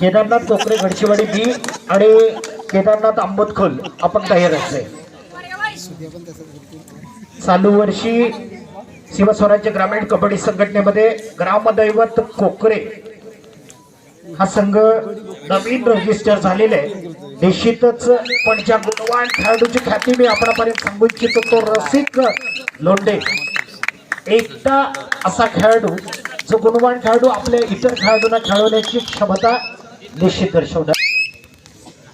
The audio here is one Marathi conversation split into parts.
केदारनाथ कोकरे गडचिवाडी बी आणि केदारनाथ आंबतखोल आपण तयार आहे चालू वर्षी शिवस्वराज्य ग्रामीण कबड्डी संघटनेमध्ये ग्रामदैवत कोकरे हा संघ नवीन रजिस्टर झालेला आहे. निश्चितच पण ज्या गुणवान खेळाडूची ख्याती मी आपणापर्यंत सांगू इच्छितो. तो रसिक लोंडे एकदा असा खेळाडू जो गुणवान खेळाडू आपल्या इतर खेळाडूंना खेळवण्याची क्षमता निश्चित दर्शवणार.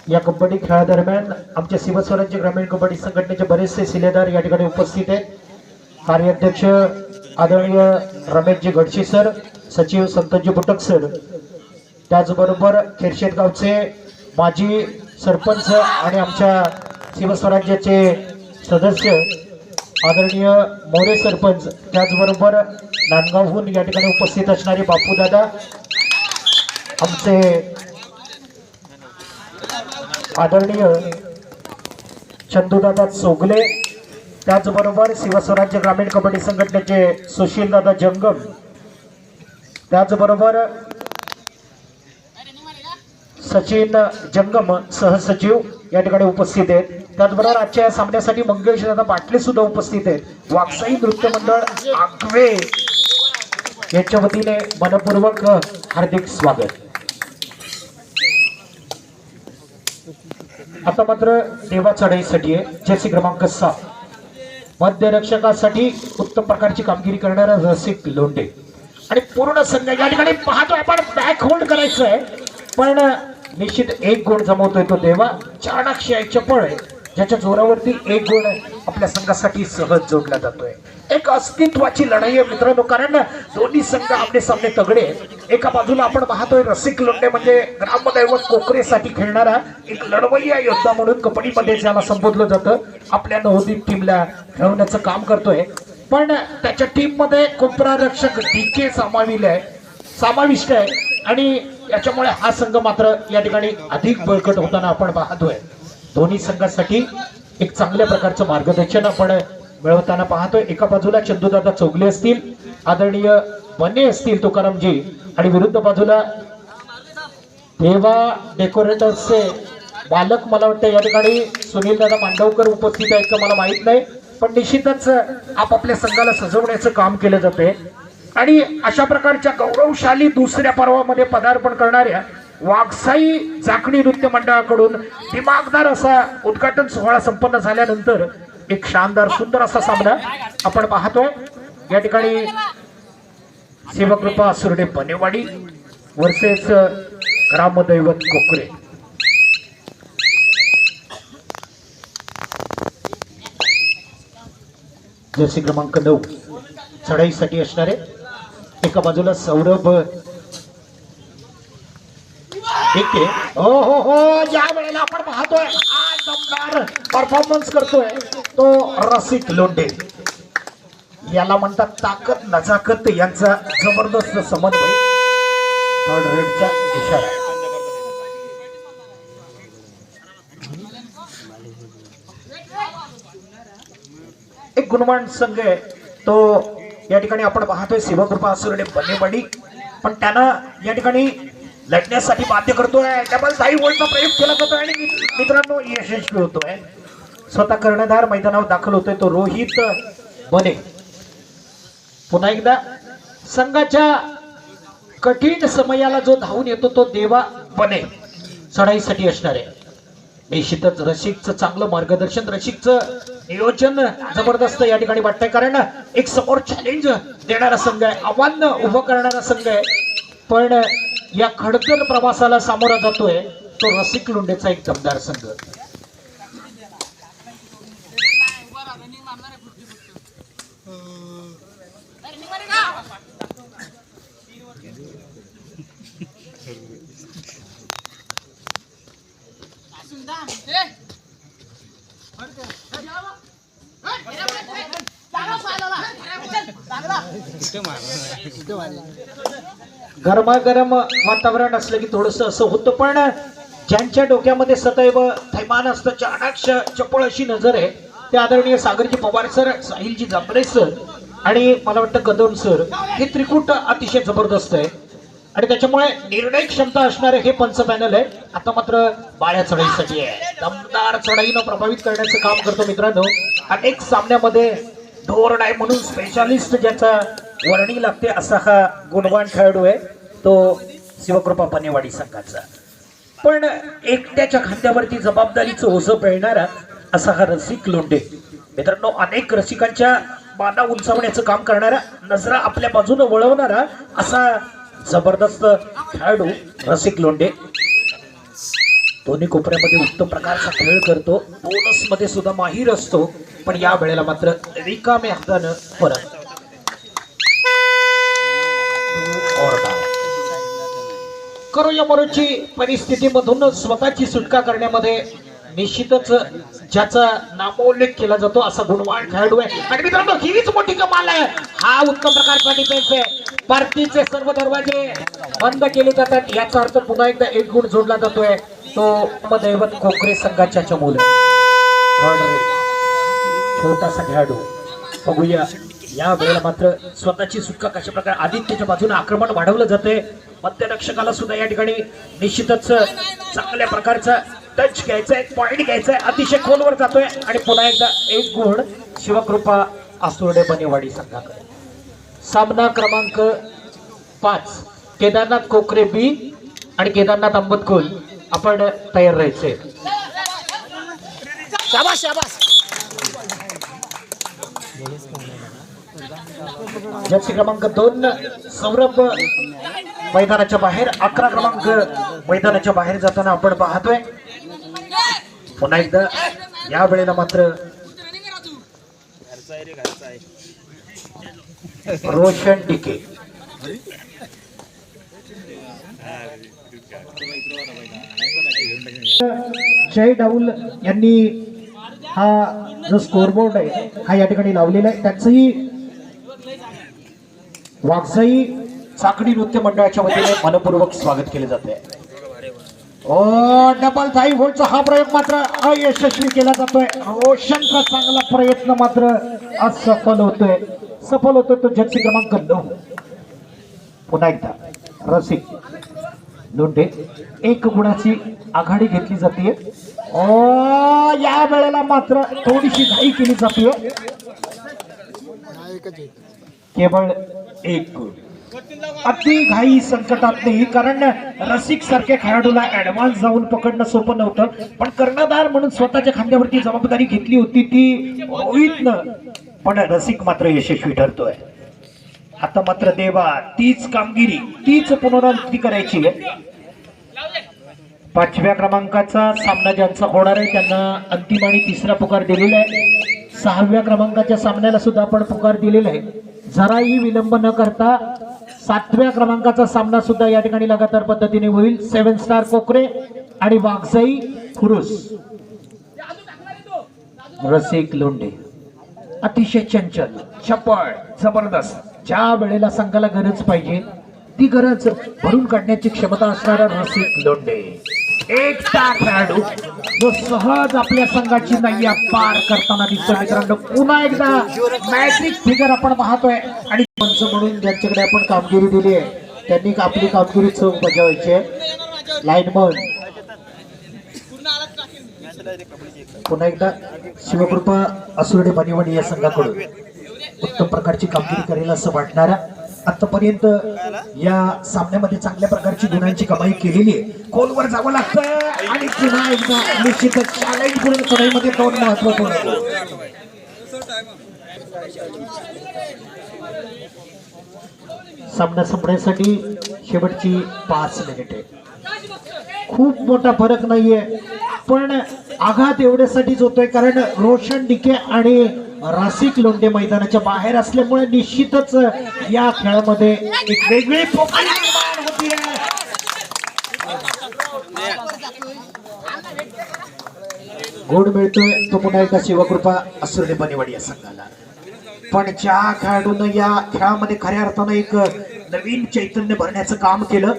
या कबड्डी खेळादरम्यान आमच्या शिवस्वराज्य ग्रामीण कबड्डी संघटनेचे बरेचसे शिलेदार या ठिकाणी उपस्थित आहेत. कार्याध्यक्ष आदरणीय रमेशजी गडशी सर सचिव संतोषजी बुटक सर त्याचबरोबर खेरशेत गावचे माजी सरपंच आणि आमच्या शिवस्वराज्याचे सदस्य आदरणीय मोरे सरपंच त्याचबरोबर नांदगावहून या ठिकाणी उपस्थित असणारे बापूदादा आमचे आदरणीय चंदूदादा चोगले त्याचबरोबर शिवस्वराज्य ग्रामीण कबड्डी संघटनेचे सुशीलदादा जंगम त्याचबरोबर सचिन जंगम सहसचिव या ठिकाणी उपस्थित आहेत. त्याचबरोबर आजच्या या सामन्यासाठी मंगेश दादा पाटले सुद्धा उपस्थित आहेत. वाकसाई नृत्य मंडळ आगवे यांच्या वतीने मनपूर्वक हार्दिक स्वागत. आता मात्र देवा चढाईसाठी आहे. जर्सी क्रमांक सहा. मध्यरक्षकासाठी उत्तम प्रकारची कामगिरी करणारा रसिक लोंढे. आणि पूर्ण संघ या ठिकाणी पाहतो आपण बॅक होल्ड करायचं आहे पण निश्चित एक गुण जमवतोय तो देवा. चाणाक्षी आहे चपळ आहे. ज्याच्या जोरावरती एक गुण आपल्या संघासाठी सहज जोडला जातोय. एक अस्तित्वाची लढाई आहे मित्रांनो कारण दोन्ही संघ आपले सामने तगडे आहेत. एका बाजूला आपण पाहतोय रसिक लोंढे म्हणजे ग्रामदैवत कोकरेसाठी खेळणारा एक लढवय्या योद्धा म्हणून कबड्डीमध्ये ज्याला संबोधलं जातं आपल्या नवोदित टीमला खेळवण्याचं काम करतोय. पण त्याच्या टीममध्ये कोपरा रक्षक डीके सामाविल आहे. सामाविष्ट आहे. आणि याच्यामुळे हा संघ मात्र या ठिकाणी अधिक बळकट होताना आपण पाहतोय. दोन्ही संघासाठी एक चांगल्या प्रकारचं मार्गदर्शन आपण मिळवताना पाहतोय. एका बाजूला चंदूदादा चौगले असतील आदरणीय बने असतील तुकारामजी आणि विरुद्ध बाजूला देवा डेकोरेटर्सचे बालक मला वाटतं या ठिकाणी सुनील दादा मांडवकर उपस्थित आहेत का मला माहीत नाही पण निश्चितच आपापल्या संघाला सजवण्याचं काम केलं जाते आणि अशा प्रकारच्या गौरवशाली दुसऱ्या पर्वामध्ये पदार्पण करणाऱ्या वाघसाई झाकणी नृत्य मंडळाकडून दिमागदार असा उद्घाटन सोहळा संपन्न झाल्यानंतर एक शानदार सुंदर असा सामना आपण पाहतोय या ठिकाणी शिवकृपा सुर्डे बनेवाडी वर्सेस ग्रामदैवत कोकरे. जर्सी क्रमांक नऊ चढाईसाठी असणारे एका बाजूला सौरभ. एके हो हो हो ज्या वेळेला आपण पाहतोय हा दमदार परफॉर्मन्स करतोय तो रसिक लोंढे. याला म्हणतात ताकद नजाकत यांचा जबरदस्त समन्वय. थर्ड रेडचा इशारा. एक गुणवान संघ आहे तो या ठिकाणी आपण पाहतोय शिवकृपा असुरडे बनेवाडी पण त्यांना या ठिकाणी लढण्यासाठी बाध्य करतोय. डबल साई वोल्टचा प्रयोग केला जातोय आणि मित्रांनो यशस्वी होतोय. स्वतः कर्णधार मैदानावर दाखल होतोय तो रोहित बने. पुन्हा एकदा संघाच्या कठीण समयाला जो धावून येतो तो देवा बने. चढाईसाठी असणार. आहे निश्चितच रसिकचं चांगलं मार्गदर्शन रसिकचं नियोजन जबरदस्त या ठिकाणी वाटतंय. कारण एक समोर चॅलेंज देणारा संघ आहे. आव्हान उभं करणारा संघ आहे. पण या खडतर प्रवासाला सामोरा जातोय तो रसिक लुंडेचा एक दमदार संघ. गरमागरम वातावरण असलं की थोडस असं होतं पण ज्यांच्या डोक्यामध्ये सदैव थैमान असतं चाणाक्ष चपळ अशी नजर आहे ते आदरणीय सागरजी पवार सर साहिलजी जांभरे सर आणि मला वाटतं कदम सर हे त्रिकूट अतिशय जबरदस्त आहे. आणि त्याच्यामुळे निर्णय क्षमता असणारे हे पंच पॅनल आहे. आता मात्र बाळ्या चढाईसाठी आहे. दमदार चढाईनं प्रभावित करण्याचं काम करतो मित्रांनो. अनेक सामन्यामध्ये ढोरडाय म्हणून स्पेशालिस्ट ज्याचा वर्णी लागते असा हा गुणवान खेळाडू आहे. तो शिवकृपा पनेवाडी संघाचा. पण एकट्याच्या खांद्यावरती जबाबदारीचं ओझं पेळणारा असा हा रसिक लोंढे. मित्रांनो अनेक रसिकांच्या माना उंचावण्याचं काम करणारा नजरा आपल्या बाजूने वळवणारा असा जबरदस्त खेळाडू रसिक लोंढे. दोन्ही कोपऱ्यामध्ये उत्तम प्रकारचा खेळ करतो. बोनसमध्ये सुद्धा माहीर असतो. पण या वेळेला मात्र रिकामे हातानं परत करो या मरोची परिस्थितीमधून स्वतःची सुटका करण्यामध्ये निश्चितच ज्याचा नामोल्लेख केला जातो असा गुणवान खेळाडू आहे. आणि मित्रांनो हीच मोठी कमाल आहे. हा उत्तम प्रकारचा डिफेन्स आहे. पार्टीचे सर्व दरवाजे बंद केले जातात. याचा अर्थ पुन्हा एकदा एक गुण जोडला जातोय. तो दैवत कोकरे संघाच्या चमूल. छोटासा खेळाडू. बघूया. या वेळेला मात्र स्वतःची सुटका कशा प्रकारे आदित्यच्या बाजूने आक्रमण वाढवलं जाते मध्यरक्षकाला सुद्धा या ठिकाणी निश्चितच चांगल्या प्रकारचा टच घ्यायचा आहे पॉईंट घ्यायचा आहे अतिशय खोलवर जातोय आणि पुन्हा एकदा एक गुण शिवकृपा आसुर्डे बनेवाडी संघाकडे. सामना क्रमांक पाच केदारनाथ कोकरे बी आणि केदारनाथ अंबतकुल आपण तयार राहायचे शाबास शाबास. जर्सी क्रमांक दोन सौरभ मैदानाच्या बाहेर अकरा क्रमांक मैदानाच्या बाहेर जाताना आपण पाहतोय. पुन्हा एकदा या वेळेला मात्र रोशन टिके. जय डाऊल यांनी हा जो स्कोरबोर्ड आहे हा या ठिकाणी लावलेला आहे. त्याचंही वाघसाई चाकडी नृत्य मंडळाच्या वतीने मनपूर्वक स्वागत केले जाते. ओ डबल थाई व्होल्टचा हा प्रयोग मात्र अयशस्वी केला जातोय. रोशनचा चांगला प्रयत्न मात्र असफल होतोय. सफल होतोय तो जर्सी क्रमांक नऊ. पुन्हा एकदा रसिक लोंढे एक गुणाची आघाडी घेतली जाते ओ या वेळेला मात्र थोडीशी घाई केली जाते केवळ एक गुण अति घाई संकटात नाही कारण रसिक सारख्या खेळाडूला ऍडव्हान्स जाऊन पकडणं सोपं नव्हतं. पण कर्णधार म्हणून स्वतःच्या खांद्यावरती जबाबदारी घेतली होती ती रोहितनं. पण रसिक मात्र यशस्वी ठरतोय. आता मात्र देवा तीच कामगिरी तीच पुनरावृत्ती करायची आहे. पाचव्या क्रमांकाचा सामना ज्यांचा होणार आहे त्यांना अंतिम आणि तिसरा पुकार दिलेला आहे. सहाव्या क्रमांकाच्या सामन्याला सुद्धा आपण पुकार दिलेला आहे. जराही विलंब न करता सातव्या क्रमांकाचा सामना सुद्धा या ठिकाणी लगातार पद्धतीने होईल. सेव्हन स्टार कोकरे आणि वाघसाई खुरुस रसिक लोंढे. अतिशय चंचल छपळ जबरदस्त. ज्या वेळेला संघाला गरज पाहिजे ती गरज भरून काढण्याची क्षमता असणारा रसिक लोंढे. एक स्टार खेळाडू जो सहज आपल्या संघाची नय्या पार करताना दिसतो मित्रांनो. पुन्हा एकदा मॅट्रिक फिगर आपण पाहतोय. आणि पंच म्हणून ज्यांच्याकडे आपण कामगिरी दिली आहे त्यांनी आपली कामगिरी चोख बजावायची आहे. लाईनमन पुन्हा एकदा शिवकृपा असुर्डे बनिवणी या संघाकडून उत्तम प्रकारची कामगिरी करेल असं वाटणाऱ्या आतापर्यंत या सामन्यामध्ये चांगल्या प्रकारची गुणांची कमाई केलेली आहे. खोलवर जावं लागतं आणि पुन्हा एकदा निश्चितच चॅलेंज पूर्ण चढाईमध्ये दोन महत्त्वपूर्ण सामना संपण्यासाठी शेवटची पाच मिनिटे खूप मोठा फरक नाहीये पण आघात एवढ्यासाठीच होतोय कारण रोशन डिके आणि रासिक लोंढे मैदानाच्या बाहेर असल्यामुळे निश्चितच या खेळामध्ये एक वेगळी निर्माण गोड मिळतोय तो पुन्हा एकदा शिवकृपा असुर्डे बनेवाडी या संघाला. पण ज्या खेळाडून या खेळामध्ये खऱ्या अर्थानं एक नवीन चैतन्य भरण्याचं काम केलं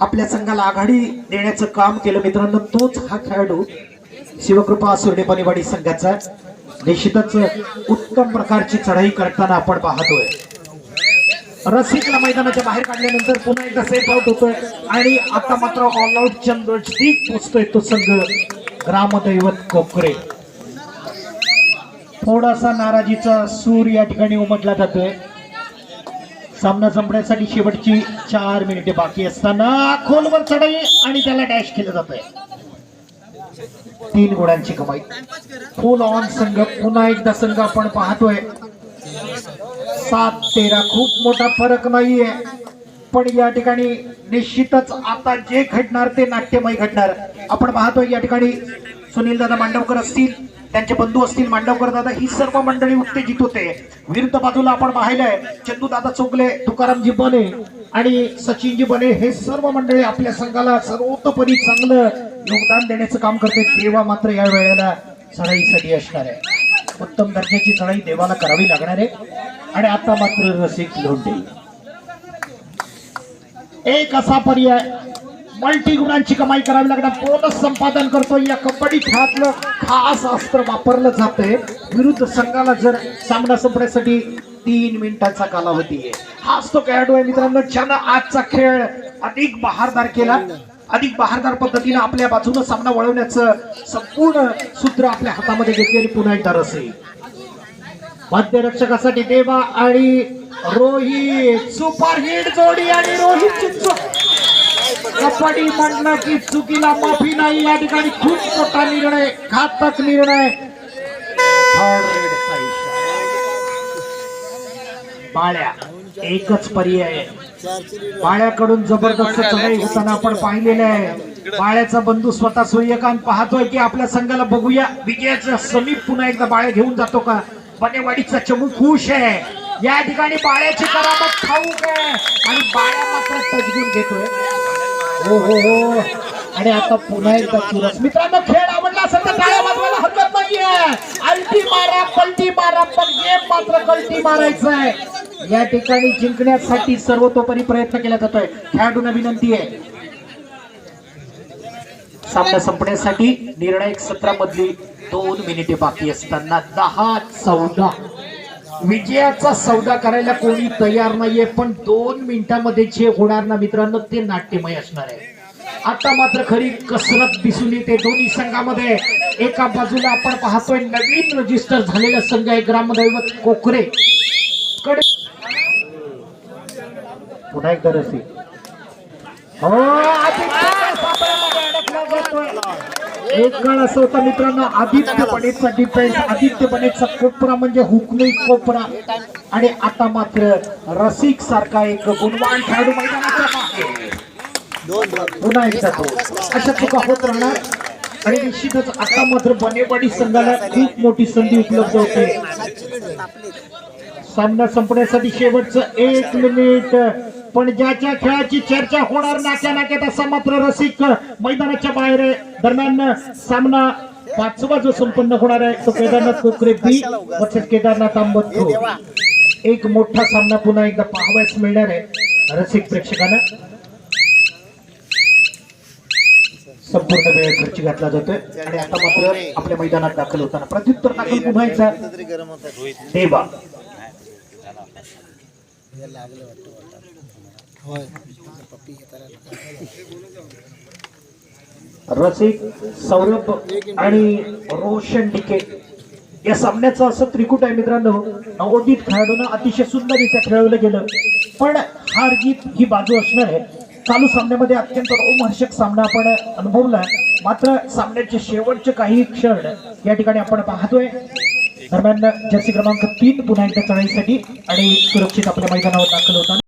आपल्या संघाला आघाडी देण्याचं काम केलं मित्रांनो तोच हा खेळाडू शिवकृपा असुरडे बनेवाडी संघाचा निश्चितच उत्तम प्रकारची चढाई करताना आपण पाहतोय. रसिकला मैदानाच्या बाहेर काढल्यानंतर पुन्हा एकदा सेफ आउट होतोय. आणि आता मात्र ऑल आउट पोचतोय तो संघ. ग्रामदैवत कोकरे. थोडासा नाराजीचा सूर या ठिकाणी उमटला जातोय. सामना संपण्यासाठी शेवटची चार मिनिटे बाकी असताना खोलवर चढाई आणि त्याला डॅश केलं जात आहे तीन गुणांची कमाई. फुल ऑन संघ पुन्हा एकदा संघ आपण पाहतोय. सात तेरा खूप मोठा फरक नाहीये. पण या ठिकाणी निश्चितच आता जे घडणार ते नाट्यमय घडणार. आपण पाहतोय या ठिकाणी सुनील दादा मांडवकर असतील त्यांचे बंधू असतील मांडवकर दादा ही सर्व मंडळी उत्तेजित होते. विरुद्ध बाजूला आपण पाहिलंय चंदू दादा चोगले तुकारामजी बने आणि सचिनजी बने हे सर्व मंडळी आपल्या संघाला सर्वतोपरी चांगलं योगदान देण्याचं काम करते. देवा मात्र या वेळेला चढाईसाठी असणार आहे. उत्तम दर्जाची चढाई देवाला करावी लागणार आहे. आणि आता मात्र रसिक लोंढे. एक असा पर्याय. मल्टी गुणांची कमाई करावी लागणार. बोनस संपादन करतो या कबड्डी खेळातलं खास अस्त्र वापरलं जातंय. विरुद्ध संघाला जर सामना संपण्यासाठी तीन मिनिटांचा कालावधी आहे. हाच तो खेळाडू आहे. मित्रांनो ज्यानं आजचा खेळ. अधिक बहारदार केला. अधिक बहारदार पद्धतीने आपल्या बाजूने सामना वळवण्याचं संपूर्ण सूत्र आपल्या हातामध्ये घेतलेली पुन्हा एकदा रसे मध्यरक्षकासाठी देवा आणि रोहित. सुपर हिट जोडी आणि रोहित चिंचू कबड्डी की चुकीला माफी नाही या ठिकाणी खूप मोठा निर्णय घातक निर्णय. बाळ्या. एकच पर्याय. बाळ्याकडून जबरदस्त चढाई होताना आपण पाहिलेलं आहे. बाळ्याचा बंधू स्वतः सूर्यकांत पाहतोय की आपल्या संघाला बघूया. विजयाचा समीप पुन्हा एकदा बाळ्या घेऊन जातो का? बनेवाडीचा चमू खुश आहे. या ठिकाणी बाळ्याची करामत ठाऊक आहे. आणि बाळ्या मात्र तजगून घेतोय. हो हो हो आणि आता पुन्हा एकदा चुरस मित्रांनो खेळ आवडला असेल तर टाळ्या वाजवायला हरकत नाहीये. अल्टी मारा पलटी मारा पण गेम मात्र कल्टी मारायचं आहे. या ठिकाणी जिंकण्यासाठी सर्वतोपरी प्रयत्न केला जातोय. खेळाडूंना विनंती आहे. सामना संपण्यासाठी निर्णायक सत्रामधली दोन मिनिटे बाकी असताना दहा चौदा. विजयाचा सौदा करायला कोणी तयार नाहीये पण दोन मिनिटांमध्ये जे होणार ना मित्रांनो ते नाट्यमय असणार आहे. आता मात्र खरी कसरत दिसून येते दोन्ही संघामध्ये. एका बाजूला आपण पाहतोय नवीन रजिस्टर झालेला संघ आहे ग्रामदैवत कोकरे. कडे पुन्हा एकदा रसी हो एक काळ असं होतं मित्रांनो आदित्य बनेचा डिफेन्स आदित्य बनेचा कोपरा म्हणजे हुकमी कोपरा. आणि आता मात्र रसिक सारखा एक गुणवान खेळाडू मैदानाच्या पुन्हा एकदा तो. अशा चुका होत राहणार. आणि निश्चितच आता मात्र बनेवाडी संघाला खूप मोठी संधी उपलब्ध होते. सामना संपण्यासाठी शेवटचं एक मिनिट. पण ज्याच्या खेळाची चर्चा होणार नाक्या नाक्यात असा मात्र रसिक मैदानाच्या बाहेर दरम्यान सामना पाचवा जो संपन्न होणार आहे तो केदारनाथ कोकरे बी वर्सेस केदारनाथ आंबत एक मोठा सामना पुन्हा एकदा पाहावयास मिळणार आहे रसिक प्रेक्षकांना. संपूर्ण वेळ खर्ची घातला जातोय. आणि आता मात्र आपल्या मैदानात दाखल होताना प्रत्युत्तर दाखल पुन्हा यायचा देवा रसिक सौरभ आणि रोशन डिके या सामन्याचं असं त्रिकूट आहे मित्रांनो. नवोदित खेळाडूंना अतिशय सुंदर सुंदररित्या खेळवलं गेलं. पण हार जीत ही बाजू असणार आहे. चालू सामन्यामध्ये अत्यंत रोमहर्षक सामना आपण अनुभवला मात्र सामन्याचे शेवटचे काही क्षण या ठिकाणी आपण पाहतोय. दरम्यान जर्सी क्रमांक तीन पुन्हा एकदा चढाईसाठी आणि सुरक्षित आपल्या मैदानावर दाखल होताना.